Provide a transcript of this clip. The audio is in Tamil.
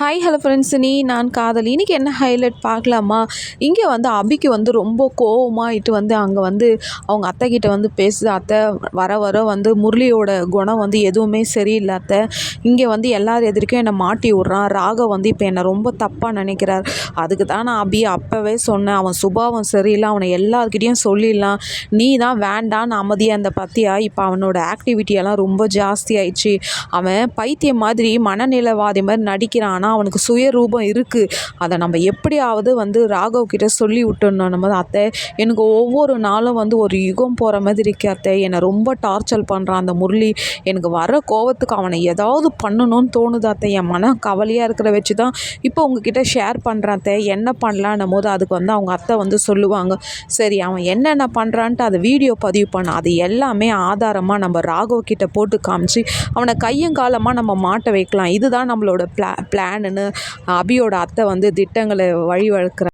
ஹாய் ஹலோ ஃப்ரெண்ட்ஸ் நீ நான் காதலி. இன்றைக்கி என்ன ஹைலைட் பார்க்கலாமா? இங்கே வந்து அபிக்கு வந்து ரொம்ப கோவமாகிட்டு வந்து அங்கே வந்து அவங்க அத்தைக்கிட்ட வந்து பேசுது. அத்தை வர வர வந்து முரளியோட குணம் வந்து எதுவுமே சரியில்லை அத்தை. இங்கே வந்து எல்லார் எதிர்க்கும் என்னை மாட்டி விட்றான். ராக வந்து இப்போ என்னை ரொம்ப தப்பாக நினைக்கிறார். அதுக்கு தான் நான் அபி அப்போவே சொன்னேன். அவன் சுபாவம் சரியில்லை. அவனை எல்லாருக்கிட்டேயும் சொல்லிடலாம். நீ தான் வேண்டான்னு அமைதியாக அந்த பற்றியா இப்போ அவனோட ஆக்டிவிட்டியெல்லாம் ரொம்ப ஜாஸ்தி ஆயிடுச்சு. அவன் பைத்தியம் மாதிரி மனநிலைவாதி மாதிரி நடிக்கிறான்? ஆனால் அவனுக்கு சுயரூபம் இருக்குது அதை நம்ம எப்படியாவது வந்து ராகவ் கிட்ட சொல்லி விட்டுணும் நம்ம அத்தை எனக்கு ஒவ்வொரு நாளும் வந்து ஒரு யுகம் போகிற மாதிரி இருக்கு அத்தை. என்னை ரொம்ப டார்ச்சர் பண்ணுறான் அந்த முரளி. எனக்கு வர கோவத்துக்கு அவனை ஏதாவது பண்ணணும்னு தோணுது அத்தை. என் மன கவலையாக இருக்கிற வச்சு தான் இப்போ உங்ககிட்ட ஷேர் பண்ணுறான் அத்தை. என்ன பண்ணலான்னும் போது அதுக்கு வந்து அவங்க அத்தை வந்து சொல்லுவாங்க. சரி அவன் என்னென்ன பண்ணுறான்ட்டு அதை வீடியோ பதிவு பண்ண. அது எல்லாமே ஆதாரமாக நம்ம ராகவ் கிட்ட போட்டு காமிச்சு அவனை கையங்காலமாக நம்ம மாட்ட வைக்கலாம். இதுதான் நம்மளோட பிளா பிளான் பிளானுன்னு அபியோட அத்தை வந்து திட்டங்களை வழிவகுக்கிற